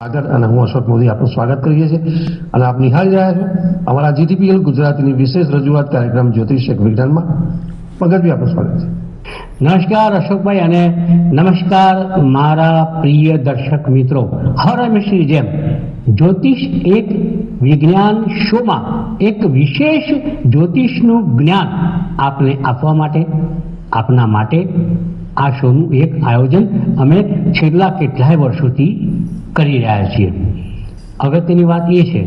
આગળ અને હું અશોક મોદી આપનું સ્વાગત કરીએ છીએ અને આપ નિહાળી રહ્યા છો અમારા જીટીપીએલ ગુજરાતીની વિશેષ રજૂઆત કાર્યક્રમ જ્યોતિષ એક વિજ્ઞાનમાં. પગથિયું આપનું સ્વાગત છે. નમસ્કાર અશોકભાઈ અને નમસ્કાર મારા પ્રિય દર્શક મિત્રો. હર હંમેશની જેમ જ્યોતિષ એક વિજ્ઞાન શોમાં એક વિશેષ જ્યોતિષનું જ્ઞાન આપને આપવા માટે, આપના માટે આ શોનું એક આયોજન અમે છેલ્લા કેટલાય વર્ષોથી કરી રહ્યા છીએ. અગત્યની વાત એ છે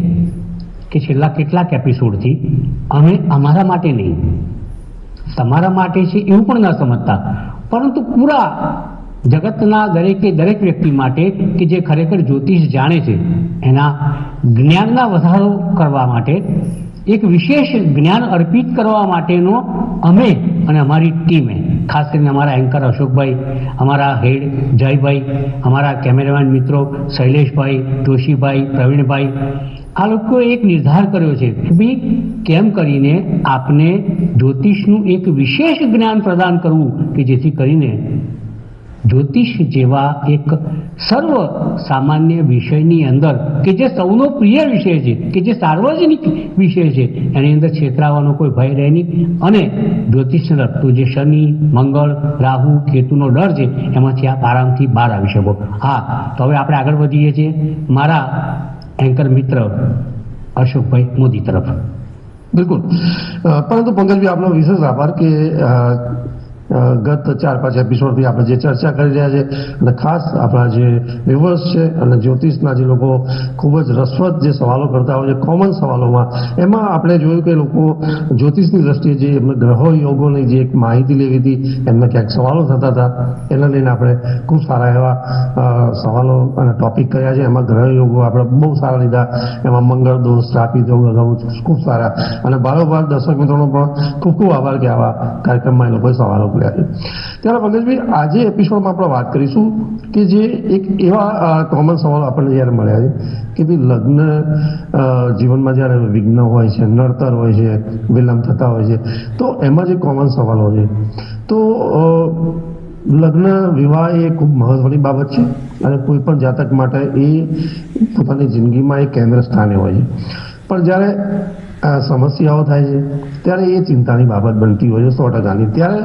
કે છેલ્લા કેટલાક એપિસોડથી અમે અમારા માટે નહીં, તમારા માટે છે એવું પણ ન સમજતા. પરંતુ પૂરા જગતના દરેકે દરેક વ્યક્તિ માટે કે જે ખરેખર જ્યોતિષ જાણે છે, એના જ્ઞાનના વધારો કરવા માટે એક વિશેષ જ્ઞાન અર્પિત કરવા માટેનો અમે અને અમારી ટીમે, ખાસ કરીને અમારા એન્કર અશોકભાઈ, અમારા હેડ જયભાઈ, અમારા કેમેરામેન મિત્રો શૈલેષભાઈ, જોશીભાઈ, પ્રવીણભાઈ, આ લોકોએ એક નિર્ધાર કર્યો છે કે કેમ કરીને આપને જ્યોતિષનું એક વિશેષ જ્ઞાન પ્રદાન કરવું કે જેથી કરીને જ્યોતિષ જેવા એક સર્વ સામાન્ય વિષયની અંદર, કે જે સૌનો પ્રિય વિષય છે, કે જે સાર્વજનિક વિષય છે, એની અંદર છેતરાવાનો કોઈ ભય રહે નહીં. અને જ્યોતિષને લગતું જે શનિ, મંગળ, રાહુ, કેતુનો ડર છે, એમાંથી આપ આરામથી બહાર આવી શકો. હા, તો હવે આપણે આગળ વધીએ છીએ. મારા એન્કર મિત્ર અશોકભાઈ મોદી તરફ. બિલકુલ. પરંતુ પંકજભાઈ આપનો વિશેષ આભાર કે ગત ચાર પાંચ એપિસોડથી આપણે જે ચર્ચા કરી રહ્યા છે અને ખાસ આપણા જે વ્યુઅર્સ છે અને જ્યોતિષના જે લોકો ખૂબ જ રસપ્રદ જે સવાલો કરતા હોય છે કોમન સવાલોમાં, એમાં આપણે જોયું કે લોકો જ્યોતિષની દ્રષ્ટિએ જે એમને ગ્રહો યોગોની જે એક માહિતી લેવી હતી, એમને ક્યાંક સવાલો થતા હતા, એને લઈને આપણે ખૂબ સારા એવા સવાલો અને ટોપિક કર્યા છે. એમાં ગ્રહ યોગો આપણે બહુ સારા લીધા. એમાં મંગળ દોષ રાપી યોગ અગાઉ ખૂબ સારા. અને બારોબાર દર્શક મિત્રોનો પણ ખૂબ ખૂબ આભાર કે આવા કાર્યક્રમમાં એ લોકોએ સવાલો કર્યા છે. ત્યારે પંકજભાઈ, આજે એપિસોડમાં આપણે વાત કરીશું કે જે એક એવા કોમન સવાલો આપણને જ્યારે મળ્યા છે કે ભાઈ લગ્ન જીવનમાં જ્યારે વિઘ્ન હોય છે, નડતર હોય છે, વિલંબ થતા હોય છે, તો એમાં જે કોમન સવાલો છે, તો લગ્ન, વિવાહ એ ખૂબ મહત્વની બાબત છે અને કોઈ પણ જાતક માટે એ પોતાની જિંદગીમાં એ કેન્દ્ર સ્થાને હોય છે. પણ જ્યારે સમસ્યાઓ થાય છે. ત્યારે એ ચિંતાની બાબત બનતી હોય છે સો ટકાની. ત્યારે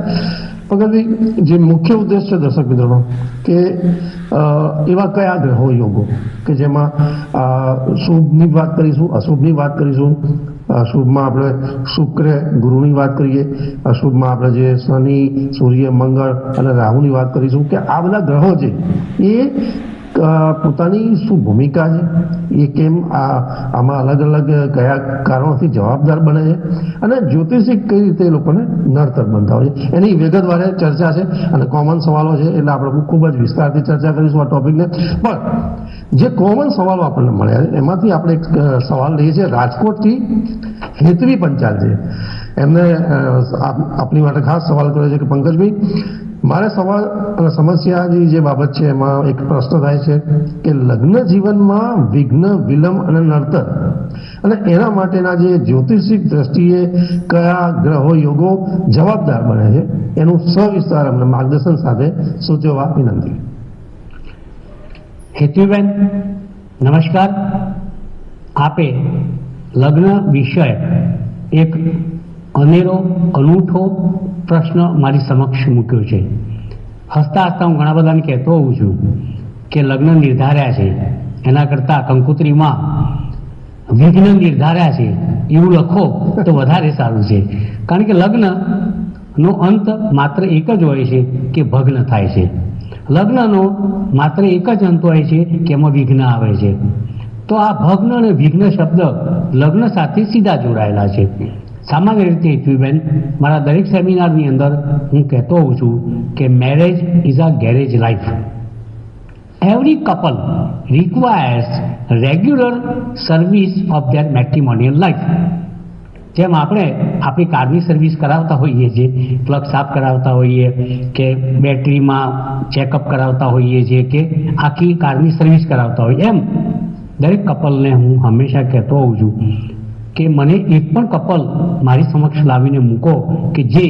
પગલભાઈ જે મુખ્ય ઉદ્દેશ છે દર્શક મિત્રોનો, કે એવા કયા ગ્રહો યોગો કે જેમાં શુભની વાત કરીશું, અશુભની વાત કરીશું અશુભમાં શુભમાં આપણે શુક્ર ગુરુની વાત કરીએ અશુભમાં આપણે જે શનિ, સૂર્ય, મંગળ અને રાહુની વાત કરીશું, કે આ બધા ગ્રહો છે, એ પોતાની શું ભૂમિકા છે? એ કેમ આ, આમાં અલગ અલગ કયા કારણોથી જવાબદાર બને છે? અને જ્યોતિષિક કઈ રીતે એ લોકોને નડતર બનતા હોય છે? એની વિગતવારે ચર્ચા છે અને કોમન સવાલો છે એટલે આપણે ખૂબ જ વિસ્તારથી ચર્ચા કરીશું આ ટોપિકને પણ જે કોમન સવાલો આપણને મળ્યા છે, એમાંથી આપણે એક સવાલ લઈએ છીએ રાજકોટથી હેતવી પંચાલ છે એમને આપ- આપની માટે ખાસ સવાલ કર્યો છે કે પંકજભાઈ મારે અને સમસ્યાની જે બાબત છે, એમાં એક પ્રશ્ન થાય છે કે લગ્ન જીવનમાં વિઘ્ન, વિલંબ અને નડતર અને એના માટેના જે જ્યોતિષિક દ્રષ્ટિએ કયા ગ્રહો યોગો જવાબદાર બને છે, એનું સવિસ્તાર અમને માર્ગદર્શન સાથે સૂચવવા વિનંતી. હેતુબેન, નમસ્કાર. આપે લગ્ન વિષય એક અનેરો અનૂઠો પ્રશ્ન મારી સમક્ષ મૂક્યો છે. હસતા હસતા હું ઘણા બધાને કહેતો હોઉં છું કે લગ્ન નિર્ધાર્યા છે. એના કરતાં કંકોત્રીમાં વિઘ્ન નિર્ધાર્યા છે. એવું લખો તો વધારે સારું છે. કારણ કે લગ્નનો અંત માત્ર એક જ હોય છે કે ભગ્ન થાય છે. લગ્નનો માત્ર એક જ અંત હોય છે કે એમાં વિઘ્ન આવે છે. તો આ ભગ્ન અને વિઘ્ન શબ્દ લગ્ન સાથે સીધા જોડાયેલા છે. સામાન્ય રીતે હેતવીબેન મારા દરેક સેમિનારની અંદર હું કહેતો હોઉં છું કે marriage is a garage life every couple requires regular service of their matrimonial life જેમ આપણે આપણી કારની સર્વિસ કરાવતા હોઈએ છીએ પ્લગ સાફ કરાવતા હોઈએ કે બેટરીમાં ચેકઅપ કરાવતા હોઈએ છીએ કે આખી કારની સર્વિસ કરાવતા હોઈએ. એમ દરેક કપલને હું હંમેશા કહેતો હોઉં છું કે મને એક પણ કપલ મારી સમક્ષ લાવીને મૂકો કે જે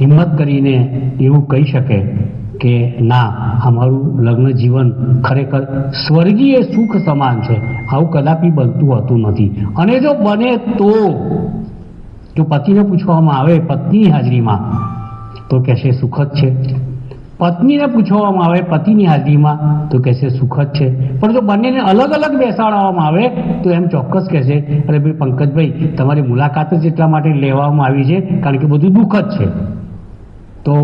હિંમત કરીને એવું કહી શકે કે ના, અમારું લગ્ન જીવન ખરેખર સ્વર્ગીય સુખ સમાન છે. આવું કદાપી બનતું હોતું નથી. અને જો બને તો, જો પતિને પૂછવામાં આવે, પત્ની હાજરીમાં, તો કહેશે સુખદ છે. પત્નીને પૂછવામાં આવે, પતિની હાજરીમાં, તો કહેશે સુખદ છે. પણ જો બંનેને અલગ અલગ બેસાડવામાં આવે, તો એમ ચોક્કસ કહેશે અરે ભાઈ પંકજભાઈ, તમારી મુલાકાત જ એટલા માટે લેવામાં આવી છે, કારણ કે બધું દુઃખદ છે. તો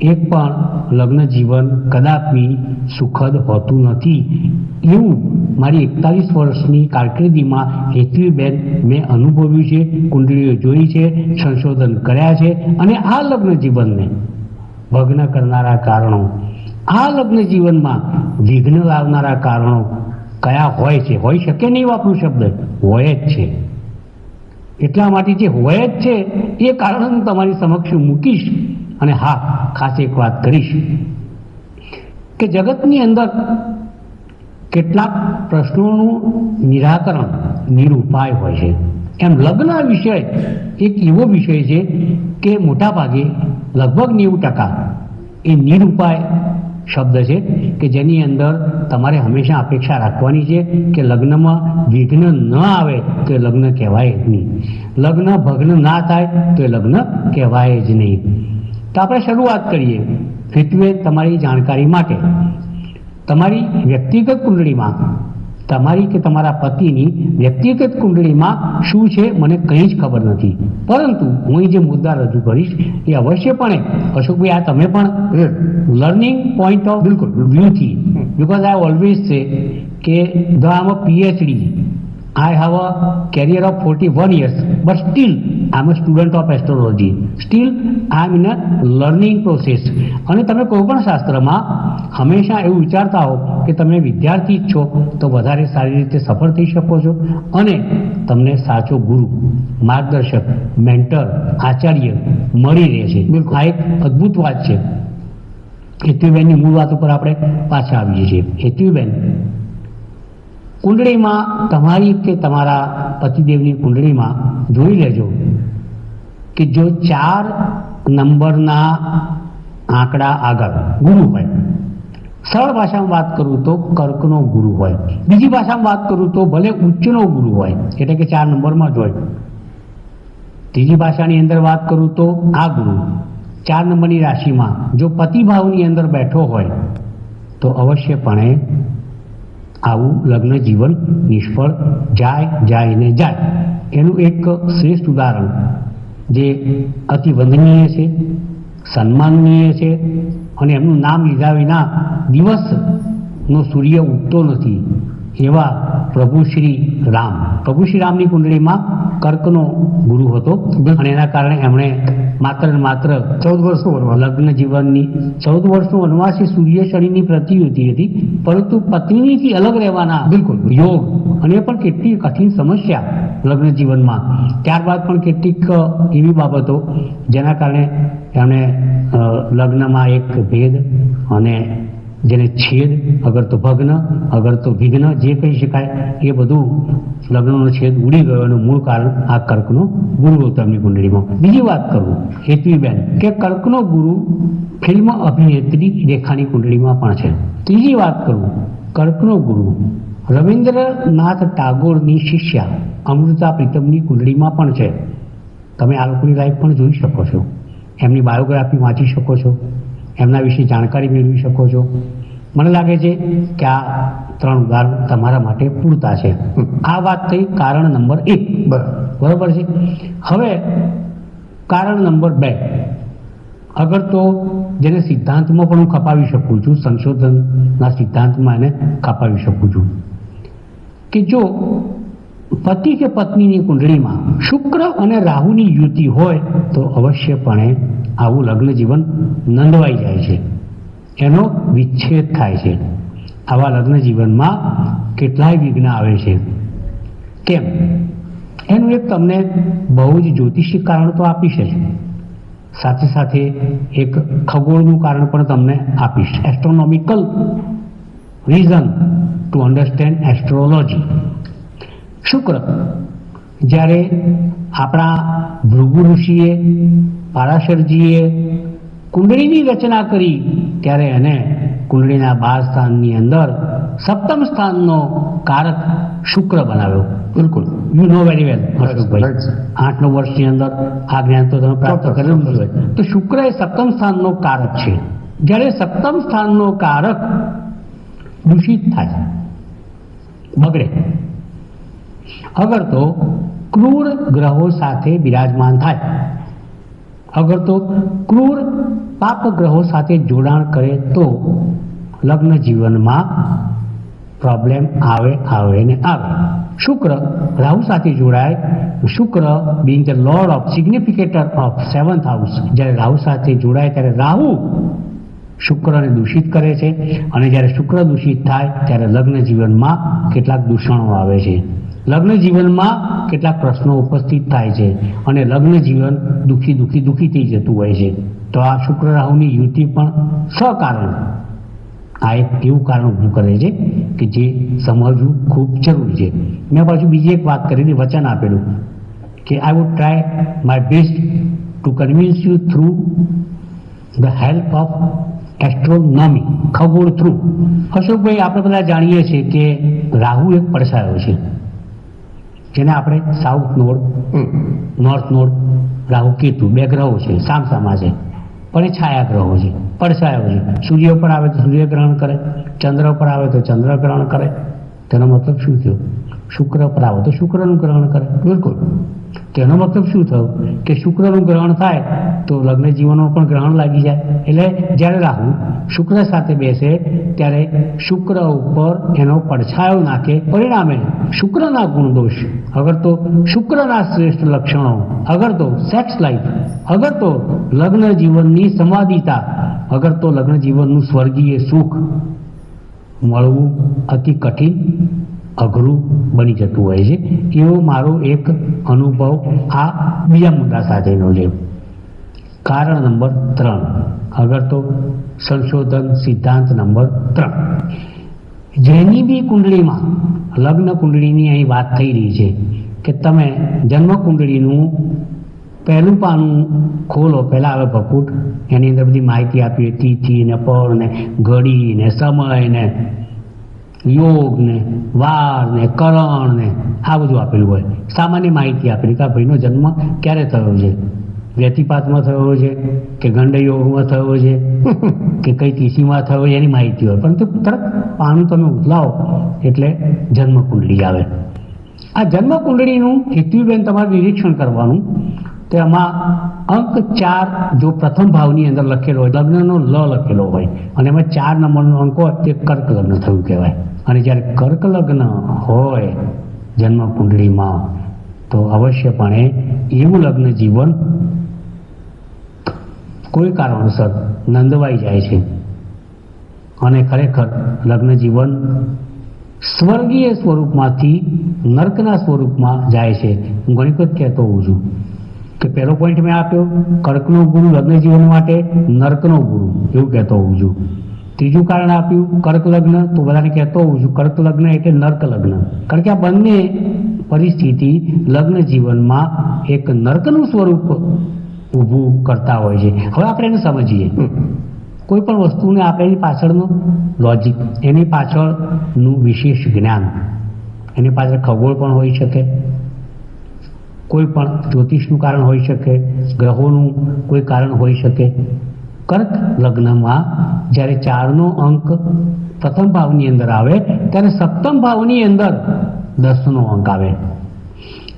એક પણ લગ્ન જીવન કદાપી સુખદ હોતું નથી. એવું મારી એકતાલીસ વર્ષની કારકિર્દીમાં હેતવીબેન મેં અનુભવ્યું છે, કુંડળીઓ જોઈ છે, સંશોધન કર્યા છે, અને આ લગ્ન જીવનને ભગ્ન કરનારા કારણો. આ લગ્ન જીવનમાં વિઘ્ન લાવનારા કારણો કયા હોય છે? હોઈ શકે નહીં વાપરું શબ્દ? હોય જ છે. એટલા માટે જે હોય જ છે, એ કારણ હું તમારી સમક્ષ મૂકીશ અને હા, ખાસ એક વાત કરીશ કે જગતની અંદર કેટલાક પ્રશ્નોનું નિરાકરણ, નિરુપાય હોય છે. એમ લગ્ન વિષય, એક એવો વિષય છે કે મોટા ભાગે લગભગ નેવું ટકા એ નિરુપાય શબ્દ છે કે જેની અંદર તમારે હંમેશા અપેક્ષા રાખવાની છે કે લગ્નમાં વિઘ્ન ન આવે તો એ લગ્ન કહેવાય જ નહીં. લગ્ન ભગ્ન ના થાય તો એ લગ્ન કહેવાય જ નહીં. તો આપણે શરૂઆત કરીએ હેતુએ તમારી જાણકારી માટે. તમારી વ્યક્તિગત કુંડળીમાં તમારી કે તમારા પતિની વ્યક્તિગત કુંડળીમાં શું છે મને કંઈ જ ખબર નથી. પરંતુ હું જે મુદ્દા રજૂ કરીશ એ અવશ્યપણે અશોકભાઈ આ તમે પણ લર્નિંગ પોઈન્ટ ઓફ બિલકુલ. વ્યૂથી બિકોઝ આઈ ઓલવેઝ છે કે the am a PhD I have a career of forty one years but still I am a student of astrology still I am in a learning process અને તમે કોઈ પણ શાસ્ત્રમાં હંમેશા એવું વિચારતા હો કે તમે વિદ્યાર્થી જ છો તો વધારે સારી રીતે સફળ થઈ શકો છો. અને તમને સાચો ગુરુ માર્ગદર્શક મેન્ટર આચાર્ય મળી રહે છે. બિલકુલ. આ એક અદ્ભુત વાત છે. હેતુબેનની મૂળ વાત ઉપર આપણે પાછા આવીએ છીએ. હેતુબેન કુંડળીમાં તમારી કે તમારા પતિદેવની કુંડળીમાં જોઈ લેજો કે જો ચાર નંબરના આંકડા આગળ ગુરુ હોય. સરળ ભાષામાં વાત કરું તો કર્કનો ગુરુ હોય. બીજી ભાષામાં વાત કરું તો ભલે ઉચ્ચનો ગુરુ હોય, એટલે કે ચાર નંબરમાં જ હોય. ત્રીજી ભાષાની અંદર વાત કરું તો આ ગુરુ. ચાર નંબરની રાશિમાં જો પતિભાવની અંદર બેઠો હોય, તો અવશ્યપણે આવું લગ્ન જીવન નિષ્ફળ જાય જાય ને જાય. એનું એક શ્રેષ્ઠ ઉદાહરણ જે અતિ વંદનીય છે, સન્માનનીય છે અને એમનું નામ લીધા વિના દિવસનો સૂર્ય ઉગતો નથી. એવા પ્રભુ શ્રી રામ. પ્રભુ શ્રી રામની કુંડળીમાં કર્કનો ગુરુ હતો અને એના કારણે એમણે માત્ર ને માત્ર ચૌદ વર્ષનું લગ્ન જીવનની ચૌદ વર્ષનું વનવાસી સૂર્ય શનિની પ્રતિયુતિ હતી પરંતુ પત્નીથી અલગ રહેવાના બિલકુલ. યોગ અને પણ કેટલી કઠિન સમસ્યા લગ્ન જીવનમાં. ત્યારબાદ પણ કેટલીક એવી બાબતો જેના કારણે એમણે લગ્નમાં એક ભેદ અને જેને છેદ, અગર તો ભગ્ન, અગર તો વિઘ્ન, જે કહી શકાય, એ બધું લગ્નનો છેદ ઉડી ગયો એનું મૂળ કારણ આ કર્કનો ગુરુ હતો કુંડળીમાં. બીજી વાત કરું, હેતવીબેન, કે કર્કનો ગુરુ ફિલ્મ અભિનેત્રી રેખાની કુંડળીમાં પણ છે. ત્રીજી વાત કરું, કર્કનો ગુરુ રવિન્દ્રનાથ ટાગોરની શિષ્યા અમૃતા પ્રીતમની કુંડળીમાં પણ છે. તમે આ લોકોની લાઈફ પણ જોઈ શકો છો. એમની બાયોગ્રાફી વાંચી શકો છો. એમના વિશે જાણકારી મેળવી શકો છો. મને લાગે છે કે આ ત્રણ ઉદાહરણ તમારા માટે પૂરતા છે. આ વાત થઈ કારણ નંબર એક. બરાબર છે? હવે કારણ નંબર બે. અગર તો જેને સિદ્ધાંતમાં પણ હું ખપાવી શકું છું, સંશોધનના સિદ્ધાંતમાં એને ખપાવી શકું છું. કે જો પતિ કે પત્નીની કુંડળીમાં શુક્ર અને રાહુની યુતિ હોય તો અવશ્યપણે આવું લગ્ન જીવન નંદવાઈ જાય છે. એનો વિચ્છેદ થાય છે. આવા લગ્ન જીવનમાં કેટલાય વિઘ્ન આવે છે. કેમ? એનું એક તમને બહુ જ જ્યોતિષી કારણ તો આપીશ જ સાથે સાથે એક ખગોળનું કારણ પણ તમને આપીશ. Astronomical reason to understand astrology Shukra. જ્યારે આપણા ભૃગુ ઋષિએ પારાશરજીએ કુંડળીની રચના કરી ત્યારે એને કુંડળીના બાર સ્થાનની અંદર સપ્તમ સ્થાનનો કારક શુક્ર બનાવ્યો. બિલકુલ. You know very well. આઠ નવ વર્ષની અંદર આ જ્ઞાન તો તમે પ્રાપ્ત કરેલું હોય. તો શુક્ર એ સપ્તમ સ્થાનનો કારક છે. જ્યારે સપ્તમ સ્થાનનો કારક દૂષિત થાય બગડે. અગર તો ક્રૂર ગ્રહો સાથે બિરાજમાન થાય. અગર તો ક્રૂર પાપ ગ્રહો સાથે જોડાણ કરે તો લગ્ન જીવનમાં પ્રોબ્લેમ આવે આવે ને આવે. શુક્ર રાહુ સાથે જોડાય. Shukra being the lord of significator of seventh house જ્યારે રાહુ સાથે જોડાય ત્યારે રાહુ શુક્રને દૂષિત કરે છે. અને જ્યારે શુક્ર દૂષિત થાય ત્યારે લગ્ન જીવનમાં કેટલાક દૂષણો આવે છે. લગ્ન જીવનમાં કેટલાક પ્રશ્નો ઉપસ્થિત થાય છે અને લગ્ન જીવન દુઃખી દુઃખી દુઃખી થઈ જતું હોય છે. તો આ શુક્ર રાહુની યુતિ પણ સકારણ. આ એક એવું કારણ ઊભું કરે છે કે જે સમજવું ખૂબ જરૂરી છે. મેં પાછું બીજી એક વાત કરેલી વચન આપેલું કે I would try my best to convince you through the help of astronomy ખગોળ through અશોકભાઈ, આપણે બધા જાણીએ છીએ કે રાહુ એક પડસાયો છે. જેને આપણે south node north node Rahu Ketu બે ગ્રહો છે સામસામા છે. પણ એ છાયા ગ્રહો છે પડછાયો છે. સૂર્ય ઉપર આવે તો સૂર્ય ગ્રહણ કરે ચંદ્ર ઉપર આવે તો ચંદ્ર ગ્રહણ કરે. તેનો મતલબ શું થયો? શુક્ર પર આવે તો શુક્રનું ગ્રહણ કરે. બિલકુલ. તેનો મતલબ શું થયું? કે શુક્રનું ગ્રહણ થાય તો લગ્ન જીવનમાં પણ ગ્રહણ લાગી જાય. એટલે જ્યારે રાહુ શુક્ર સાથે બેસે, ત્યારે શુક્ર ઉપર એનો પડછાયો નાખે. પરિણામે શુક્રના ગુણ દોષ. અગર તો શુક્રના શ્રેષ્ઠ લક્ષણો, અગર તો સેક્સ લાઈફ અગર તો લગ્ન જીવનની સમાધિતા, અગર તો લગ્ન જીવનનું સ્વર્ગીય સુખ, મળવું અતિ કઠિન અઘરું બની જતું હોય છે. એવો મારો એક અનુભવ આ બીજા મુદ્દા સાથેનો છે. કારણ નંબર ત્રણ. અગર તો સંશોધન સિદ્ધાંત નંબર ત્રણ. જેની બી કુંડળીમાં લગ્ન કુંડળીની અહીં વાત થઈ રહી છે કે તમે જન્મ કુંડળીનું પહેલું પાનું ખોલો, પહેલાં આવે ભકૂટ. એની અંદર બધી માહિતી આપી તિથિ ને પળ ને ઘડી ને સમય ને યોગ ને વાર ને કરણ ને આ બધું આપેલું હોય. સામાન્ય માહિતી આપેલી કે આ ભાઈનો જન્મ ક્યારે થયો છે? વ્યતિપાતમાં થયો છે? કે ગંડયોગમાં થયો છે? કે કઈ તિથિમાં થયો એની માહિતી હોય. પરંતુ તરત પાનું તમે ઉથલાવો, એટલે જન્મ કુંડળી આવે. આ જન્મ કુંડળીનું હેતુબેન તમારે નિરીક્ષણ કરવાનું તો એમાં અંક ચાર જો પ્રથમ ભાવની અંદર લખેલો હોય, લગ્નનો લ લખેલો હોય, અને એમાં ચાર નંબરનો અંક હોય, તે કર્ક લગ્ન થયું કહેવાય. અને જ્યારે કર્ક લગ્ન હોય જન્મ કુંડળીમાં તો અવશ્યપણે એવું લગ્ન જીવન કોઈ કારણોસર નંદવાઈ જાય છે. અને ખરેખર લગ્ન જીવન સ્વર્ગીય સ્વરૂપમાંથી નર્કના સ્વરૂપમાં જાય છે. હું ઘણી કહેતો હોઉં છું કે પહેલો પોઈન્ટ મેં આપ્યો, કર્કનો ગુરુ લગ્ન જીવન માટે નર્કનો ગુરુ, એવું કહેતો હોઉં છું. ત્રીજું કારણ આપ્યું, કર્ક લગ્ન, તો બધાને કહેતો હોઉં છું, કર્ક લગ્ન એટલે નર્ક લગ્ન. કારણ કે આ બંને પરિસ્થિતિ લગ્ન જીવનમાં એક નર્કનું સ્વરૂપ ઊભું કરતા હોય છે. હવે આપણે એને સમજીએ. કોઈ પણ વસ્તુને આપણે એની પાછળનું લોજિક એની પાછળનું વિશેષ જ્ઞાન. એની પાછળ ખગોળ પણ હોઈ શકે. કોઈ પણ જ્યોતિષનું કારણ હોઈ શકે, ગ્રહોનું કોઈ કારણ હોઈ શકે. કર્ક લગ્નમાં જ્યારે ચારનો અંક પ્રથમ ભાવની અંદર આવે, ત્યારે સપ્તમ ભાવની અંદર દસનો અંક આવે.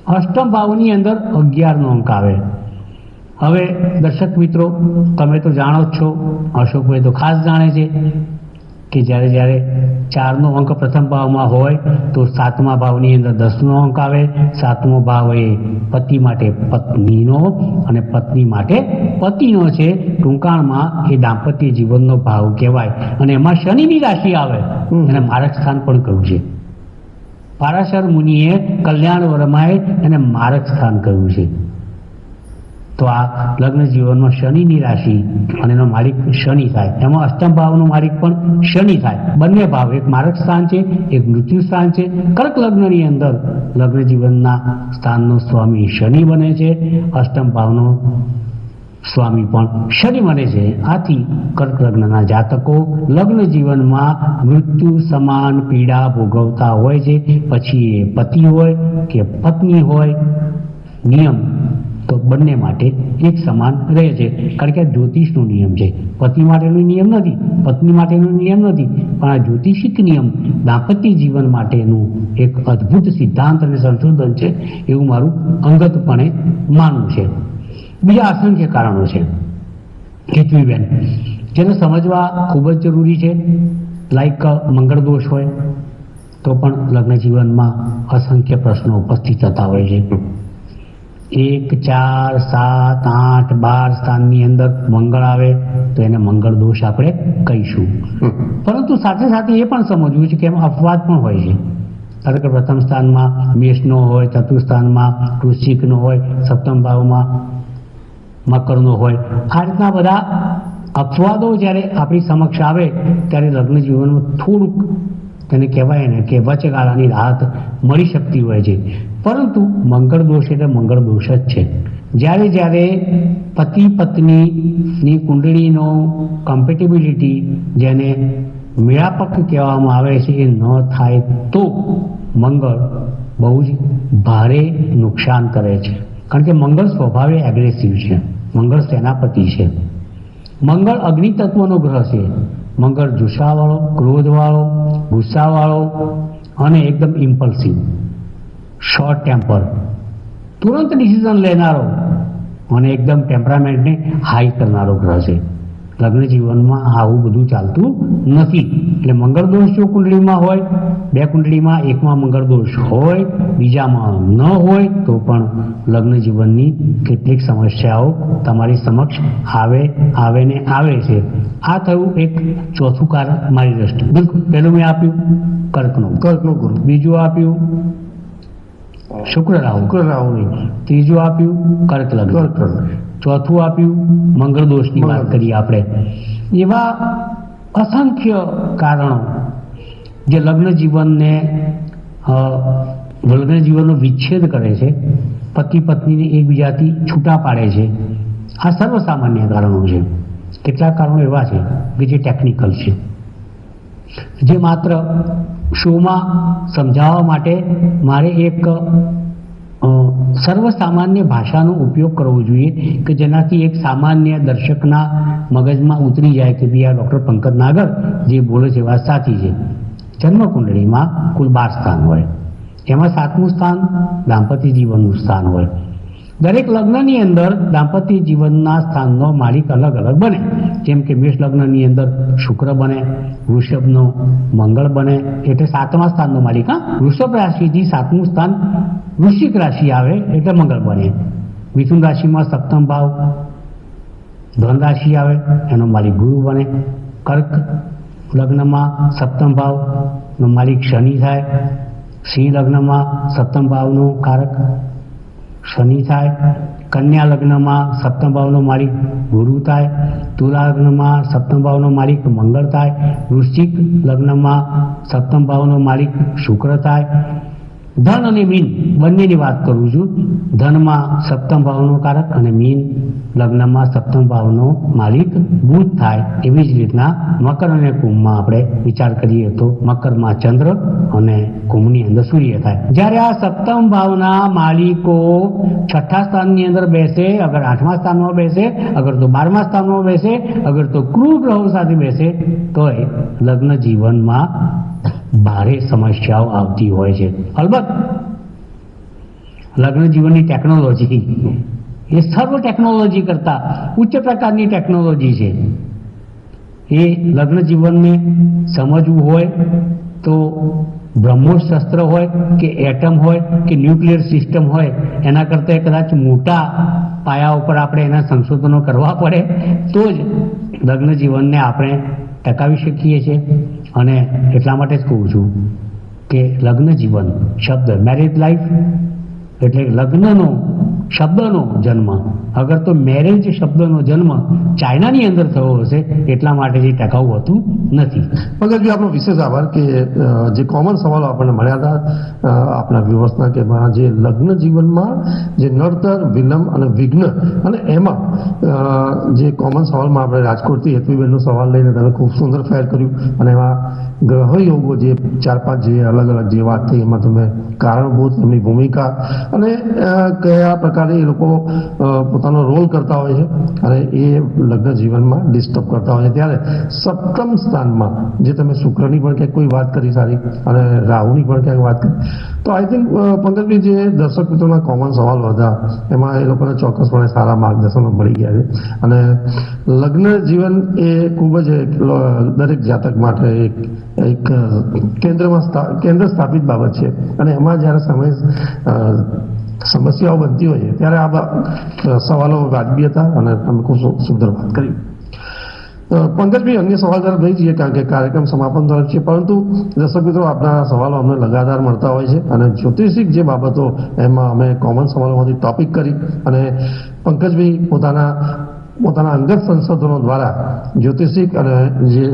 અષ્ટમ ભાવની અંદર અગિયારનો અંક આવે. હવે દર્શક મિત્રો, તમે તો જાણો જ છો, અશોકભાઈ તો ખાસ જાણે છે. કે જ્યારે જ્યારે ચારનો અંક પ્રથમ ભાવમાં હોય તો સાતમા ભાવની અંદર દસનો અંક આવે. સાતમો ભાવ એ પતિ માટે પત્નીનો અને પત્ની માટે પતિનો છે. ટૂંકાણમાં એ દાંપત્ય જીવનનો ભાવ કહેવાય. અને એમાં શનિની રાશિ આવે. એને મારક સ્થાન પણ કહ્યું છે. પારાશર મુનિએ કલ્યાણ વર્માએ એને મારક સ્થાન કહ્યું છે. તો આ લગ્ન જીવનમાં શનિની રાશિ અને એનો માલિક શનિ થાય. એમાં અષ્ટમ ભાવનો માલિક પણ શનિ થાય. બંને ભાવ, એક મારક સ્થાન છે, એક મૃત્યુ સ્થાન છે. કર્ક લગ્નની અંદર લગ્ન જીવનના સ્થાનનો સ્વામી શનિ બને છે. અષ્ટમ ભાવનો સ્વામી પણ શનિ બને છે. આથી કર્ક લગ્નના જાતકો લગ્ન જીવનમાં મૃત્યુ સમાન પીડા ભોગવતા હોય છે. પછી એ પતિ હોય કે પત્ની હોય. નિયમ તો બંને માટે એક સમાન રહે છે. કારણ કે જ્યોતિષનો નિયમ છે. પતિ માટેનો નિયમ નથી, પત્ની માટેનો નિયમ નથી, પણ આ જ્યોતિષિક નિયમ દાંપત્ય જીવન માટેનું એક અદ્ભુત સિદ્ધાંત અને સંશોધન છે, એવું મારું અંગતપણે માનવું છે. બીજા અસંખ્ય કારણો છે. કેતવીબેન જેને સમજવા ખૂબ જ જરૂરી છે. લાઈક મંગળ દોષ હોય, તો પણ લગ્ન જીવનમાં અસંખ્ય પ્રશ્નો ઉપસ્થિત થતા હોય છે. એક ચાર સાત આઠ બાર સ્થાનની અંદર મંગળ આવે તો એને મંગળ દોષ આપણે કહીશું. પરંતુ સાથે સાથે એ પણ સમજવું છે કે એમાં અપવાદ પણ હોય છે. ધારો કે પ્રથમ સ્થાનમાં મેષનો હોય ચતુર્થ સ્થાનમાં વૃશ્ચિકનો હોય સપ્તમ ભાવમાં મકરનો હોય. આ રીતના બધા અપવાદો જ્યારે આપણી સમક્ષ આવે ત્યારે લગ્ન જીવનમાં થોડુંક તેને કહેવાય ને કે વચગાળાની રાહત મળી શકતી હોય છે. પરંતુ મંગળ દોષ એટલે મંગળ દોષ જ છે. જ્યારે જ્યારે પતિ પત્નીની કુંડળીનો કમ્પેટેબિલિટી જેને મેળાપક કહેવામાં આવે છે એ ન થાય તો મંગળ બહુ જ ભારે નુકસાન કરે છે. કારણ કે મંગળ સ્વભાવે એગ્રેસિવ છે. મંગળ સેનાપતિ છે. મંગળ અગ્નિ તત્વનો ગ્રહ છે. મંગળ જુસ્સાવાળો, ક્રોધવાળો, ગુસ્સાવાળો અને એકદમ ઇમ્પલ્સિવ શોર્ટ ટેમ્પર તુરંત ડિસિઝન લેનારો અને એકદમ ટેમ્પરામેન્ટને હાઈ કરનારો ગ્રહ છે. લગ્ન જીવનમાં આવું બધું ચાલતું નથી. એટલે મંગળ દોષ જો કુંડળીમાં હોય બે કુંડળીમાં એકમાં મંગળ દોષ હોય બીજામાં ન હોય તો પણ લગ્ન જીવનની કેટલીક સમસ્યાઓ તમારી સમક્ષ આવે આવે ને આવે છે. આ થયું એક ચોથું કારણ મારી દ્રષ્ટિ. બિલકુલ. પહેલું મેં આપ્યું કર્કનું. કર્કનો ગુરુ. બીજું આપ્યું શુક્ર રાહુ શુક્ર રાહુની ત્રીજું આપ્યું કર્ક લગ્ન. કર્ક ચોથું આપ્યું મંગળ દોષની વાત. કરીએ આપણે. એવા અસંખ્ય કારણો જે લગ્ન જીવનને લગ્ન જીવનનો વિચ્છેદ કરે છે. પતિ પત્નીને એકબીજાથી છૂટા પાડે છે. આ સર્વસામાન્ય કારણો છે. કેટલાક કારણો એવા છે કે જે ટેકનિકલ છે. જે માત્ર શોમાં સમજાવવા માટે મારે એક સર્વસામાન્ય ભાષાનો ઉપયોગ કરવો જોઈએ કે જેનાથી એક સામાન્ય દર્શકના મગજમાં ઉતરી જાય કે ભાઈ આ ડૉક્ટર પંકજ નાગર જે બોલે છે વાત સાચી છે. જન્મકુંડળીમાં કુલ બાર સ્થાન હોય. એમાં સાતમું સ્થાન દાંપત્ય જીવનનું સ્થાન હોય. દરેક લગ્નની અંદર દાંપત્ય જીવનના સ્થાનનો માલિક અલગ અલગ બને. જેમ કે મેષ લગ્નની અંદર શુક્ર બને, વૃષભનો મંગળ બને, એટલે સાતમા સ્થાનનો માલિક, હા. વૃષભ રાશિથી સાતમું સ્થાન વૃશ્ચિક રાશિ આવે, એટલે મંગળ બને. મિથુન રાશિમાં સપ્તમ ભાવ, ધન રાશિ આવે, એનો માલિક ગુરુ બને. કર્ક લગ્નમાં સપ્તમ ભાવનો માલિક શનિ થાય. સિંહ લગ્નમાં સપ્તમ ભાવનો કારક. શનિ થાય, કન્યા લગ્નમાં સપ્તમ ભાવનો માલિક ગુરુ થાય, તુલા લગ્નમાં સપ્તમ ભાવનો માલિક મંગળ થાય, વૃશ્ચિક લગ્નમાં સપ્તમ ભાવનો માલિક શુક્ર થાય ધન અને મીન, બંનેની વાત કરું છું. ધનમાં સપ્તમ ભાવનો કારક અને મીન લગ્નમાં સપ્તમ ભાવનો માલિક બુધ થાય એવી જ રીતના મકર અને કુંભમાં આપણે વિચાર કરીએ તો મકરમાં ચંદ્ર અને કુંભની અંદર સૂર્ય થાય. જ્યારે આ સપ્તમ ભાવના માલિકો છઠ્ઠા સ્થાનની અંદર બેસે, અગર આઠમા સ્થાનમાં બેસે, અગર તો બારમા સ્થાનમાં બેસે, અગર તો ક્રૂર ગ્રહો સાથે બેસે, તોય લગ્ન જીવનમાં ભારે સમસ્યાઓ આવતી હોય છે. અલબત્ત, લગ્ન જીવનની ટેકનોલોજી એ સર્વ ટેકનોલોજી કરતા ઉચ્ચ પ્રકારની ટેકનોલોજી છે. એ લગ્ન જીવનને સમજવું હોય તો બ્રહ્મોસ શસ્ત્ર હોય કે એટમ હોય કે ન્યુક્લિયર સિસ્ટમ હોય, એના કરતાં કદાચ મોટા પાયા ઉપર આપણે એના સંશોધનો કરવા પડે, તો જ લગ્ન જીવનને આપણે ટકાવી શકીએ છીએ. અને એટલા માટે જ કહું છું કે લગ્ન જીવન શબ્દ મેરેજ લાઈફ એટલે લગ્નનો, શબ્દનો જન્મ. અગર તો મેરેજ શબ્દનો જન્મ ચાઇનાની અંદર થયો હશે, એટલા માટે જે ટકાઉ હતું નથી. પંકજભાઈ આપનો વિશેષ આભાર કે જે કોમન સવાલો આપણને મળ્યા હતા આપણા વ્યવસ્થા કે જે લગ્ન જીવનમાં જે નડતર, વિલંબ અને વિઘ્ન અને એમાં જે કોમન સવાલમાં આપણે રાજકોટથી હેતવીબેનનો સવાલ લઈને તમે ખૂબ સુંદર ફેર કર્યું અને એમાં ગ્રહયોગો જે ચાર પાંચ જે અલગ અલગ જે વાત થઈ એમાં તમે કારણભૂત એમની ભૂમિકા અને કયા પ્રકારે એ લોકો પોતાનો રોલ કરતા હોય છે અને એ લગ્ન જીવનમાં ડિસ્ટર્બ કરતા હોય છે. ત્યારે સપ્તમ સ્થાનમાં જે તમે શુક્રની પણ ક્યાંક કોઈ વાત કરી સારી અને રાહુની પણ ક્યાંક વાત કરી, તો આઈ થિંક પંકજભાઈ જે દર્શક મિત્રોના કોમન સવાલ હતા, એમાં એ લોકોને ચોક્કસપણે સારા માર્ગદર્શનો મળી ગયા છે. અને લગ્ન જીવન એ ખૂબ જ દરેક જાતક માટે એક એક કેન્દ્રમાં કેન્દ્ર સ્થાપિત બાબત છે. અને એમાં જ્યારે સમય સમસ્યાઓ બનતી હોય ત્યારે આ સવાલો વાજબી હતા અને તમે ખૂબ સુંદર વાત કરી. પંકજભાઈ અન્ય સવાલ તરફ નહીં જઈએ, કારણ કે કાર્યક્રમ સમાપન તરફ છે. પરંતુ, દર્શક મિત્રો, આપના સવાલો અમને લગાતાર મળતા હોય છે. અને જ્યોતિષિક જે બાબતો, એમાં અમે કોમન સવાલોમાંથી ટોપિક કરી અને પંકજભાઈ પોતાના પોતાના અંગત સંશોધનો દ્વારા જ્યોતિષિક અને જે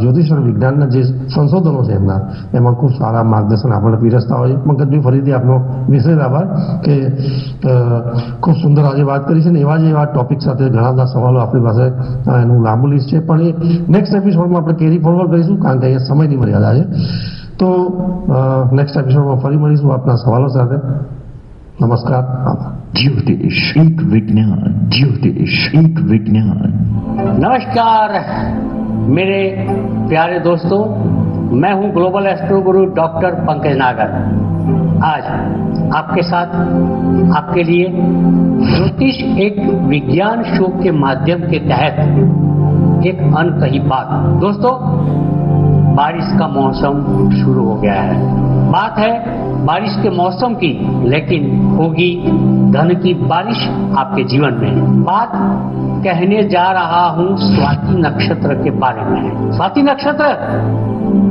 જ્યોતિષ અને વિજ્ઞાનના જે સંશોધનો છે એમના એમાં ખૂબ સારા માર્ગદર્શન આપણને પીરસતા હોય પંકજભાઈ ફરીથી આપનો વિશેષ આભાર કે ખૂબ સુંદર આજે વાત કરી છે ને એવા જ એવા ટોપિક સાથે ઘણા બધા સવાલો આપણી પાસે એનું લાંબુ લિસ્ટ છે, પણ એ નેક્સ્ટ એપિસોડમાં આપણે કેરી ફોરવર્ડ કરીશું, કારણ કે અહીંયા સમયની મર્યાદા છે. તો નેક્સ્ટ એપિસોડમાં ફરી મળીશું આપના સવાલો સાથે. नमस्कार। ज्योतिष, एक विज्ञान, ज्योतिष, एक विज्ञान। नमस्कार, मेरे प्यारे दोस्तों, मैं हूँ Global Astro Guru doctor Pankaj Nagar. आज आपके साथ, आपके लिए ज्योतिष एक विज्ञान शो के माध्यम के तहत एक अनकही बात। दोस्तों, बारिश का मौसम शुरू हो गया है। बात है बारिश के मौसम की, लेकिन होगी धन की बारिश आपके जीवन में। बात कहने जा रहा हूँ स्वाति नक्षत्र के बारे में। स्वाति नक्षत्र,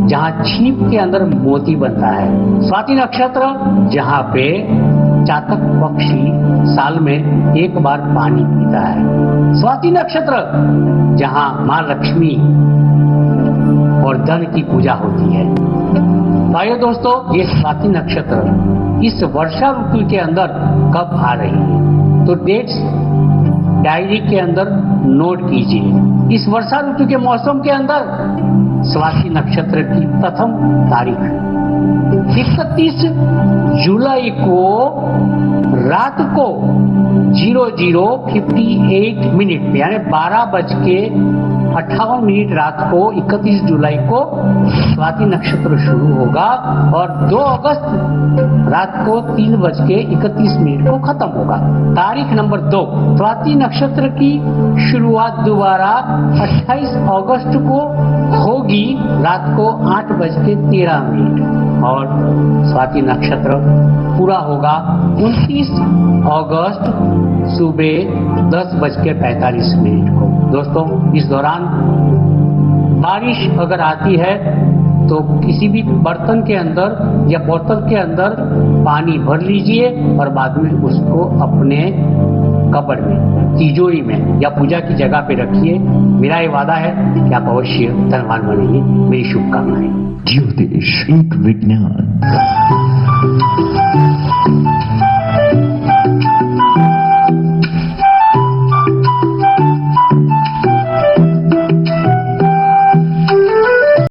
जहाँ छीप के अंदर मोती बनता है। स्वाति नक्षत्र, जहाँ पे चातक पक्षी साल में एक बार पानी पीता है। स्वाति नक्षत्र, जहाँ माँ लक्ष्मी और धन की पूजा होती है। भाइयों दोस्तों, ये स्वाति नक्षत्र इस वर्षा ऋतु के अंदर कब आ रही है? तो डेट्स डायरी के अंदर नोट कीजिए। इस वर्षा ऋतु के मौसम के अंदर स्वाति नक्षत्र की प्रथम तारीख। इकतीस जुलाई को रात को zero zero fifty eight minute यानी बारह बज के अट्ठावन मिनट रात को 31 जुलाई को स्वाति नक्षत्र शुरू होगा और 2 अगस्त रात को तीन बज के इकतीस मिनट को खत्म होगा। तारीख नंबर दो, स्वाति नक्षत्र की शुरुआत दोबारा 28 अगस्त को होगी रात को आठ बज के तेरह मिनट। और स्वाति नक्षत्र पूरा होगा 29 अगस्त सुबह दस बज के पैंतालीस मिनट को। दोस्तों, इस दौरान बारिश अगर आती है तो किसी भी बर्तन के अंदर या बोतल के अंदर पानी भर लीजिए और बाद में उसको अपने कपड़ में, तिजोरी में, या पूजा की जगह पे रखिए। मेरा ये वादा है कि आप अवश्य धनवान बनेंगे। मेरी शुभकामनाएँ। ज्योतिष, एक विज्ञान।